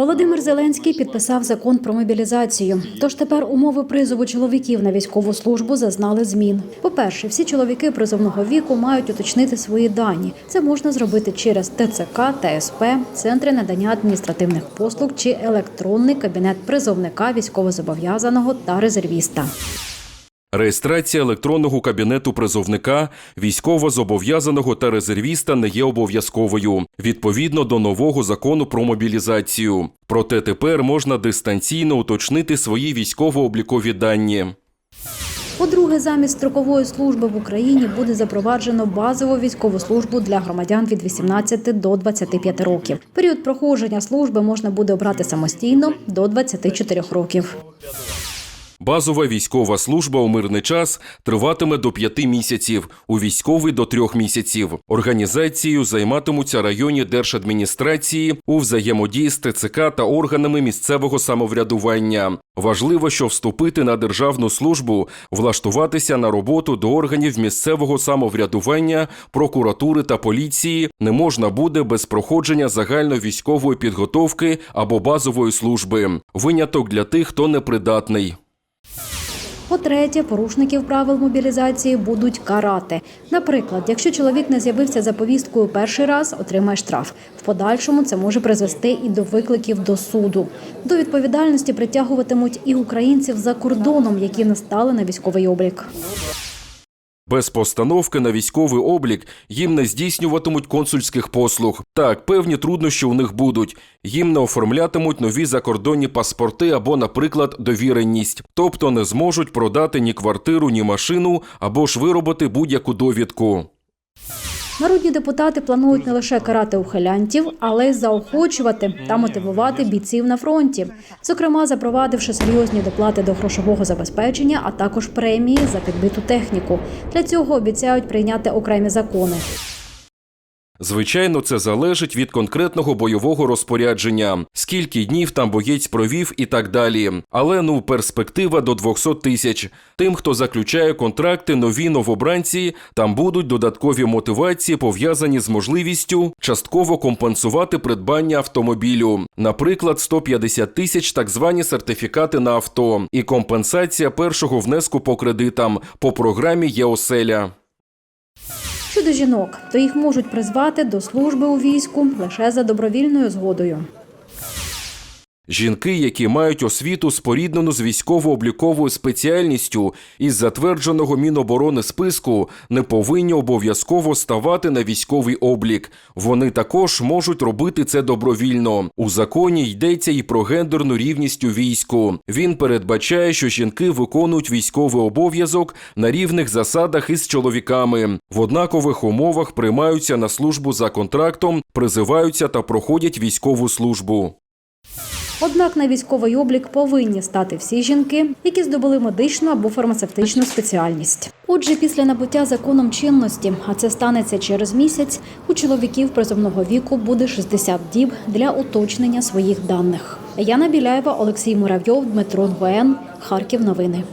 Володимир Зеленський підписав закон про мобілізацію. Тож тепер умови призову чоловіків на військову службу зазнали змін. По-перше, всі чоловіки призовного віку мають уточнити свої дані. Це можна зробити через ТЦК, ТСП, центри надання адміністративних послуг чи електронний кабінет призовника військовозобов'язаного та резервіста. Реєстрація електронного кабінету призовника, військовозобов'язаного та резервіста не є обов'язковою відповідно до нового закону про мобілізацію. Проте тепер можна дистанційно уточнити свої військово-облікові дані. По-друге, замість строкової служби в Україні буде запроваджено базову військову службу для громадян від 18 до 25 років. Період проходження служби можна буде обрати самостійно до 24 років. Базова військова служба у мирний час триватиме до п'яти місяців, у військовий до трьох місяців. Організацією займатимуться районні держадміністрації у взаємодії з ТЦК та органами місцевого самоврядування. Важливо, що вступити на державну службу, влаштуватися на роботу до органів місцевого самоврядування, прокуратури та поліції не можна буде без проходження загальновійськової підготовки або базової служби. Виняток для тих, хто непридатний. По-третє, порушників правил мобілізації будуть карати. Наприклад, якщо чоловік не з'явився за повісткою перший раз, отримає штраф. В подальшому це може призвести і до викликів до суду. До відповідальності притягуватимуть і українців за кордоном, які не стали на військовий облік. Без постановки на військовий облік їм не здійснюватимуть консульських послуг. Так, певні труднощі у них будуть. Їм не оформлятимуть нові закордонні паспорти або, наприклад, довіреність, тобто не зможуть продати ні квартиру, ні машину або ж виробити будь-яку довідку. Народні депутати планують не лише карати ухилянтів, але й заохочувати та мотивувати бійців на фронті, зокрема запровадивши серйозні доплати до грошового забезпечення, а також премії за підбиту техніку. Для цього обіцяють прийняти окремі закони. Звичайно, це залежить від конкретного бойового розпорядження, скільки днів там боєць провів і так далі. Але ну перспектива до 200 тисяч. Тим, хто заключає контракти, нові новобранці, там будуть додаткові мотивації, пов'язані з можливістю частково компенсувати придбання автомобілю, наприклад, 150 тисяч так звані сертифікати на авто, і компенсація першого внеску по кредитам по програмі ЄОСЕЛЯ. Щодо жінок, то їх можуть призвати до служби у війську лише за добровільною згодою. Жінки, які мають освіту споріднену з військово-обліковою спеціальністю із затвердженого Міноборони списку, не повинні обов'язково ставати на військовий облік. Вони також можуть робити це добровільно. У законі йдеться і про гендерну рівність у війську. Він передбачає, що жінки виконують військовий обов'язок на рівних засадах із чоловіками. В однакових умовах приймаються на службу за контрактом, призиваються та проходять військову службу. Однак на військовий облік повинні стати всі жінки, які здобули медичну або фармацевтичну спеціальність. Отже, після набуття законом чинності, а це станеться через місяць, у чоловіків призовного віку буде 60 діб для уточнення своїх даних. Яна Біляєва, Олексій Муравйов, Дмитро Гуен, Харків. Новини.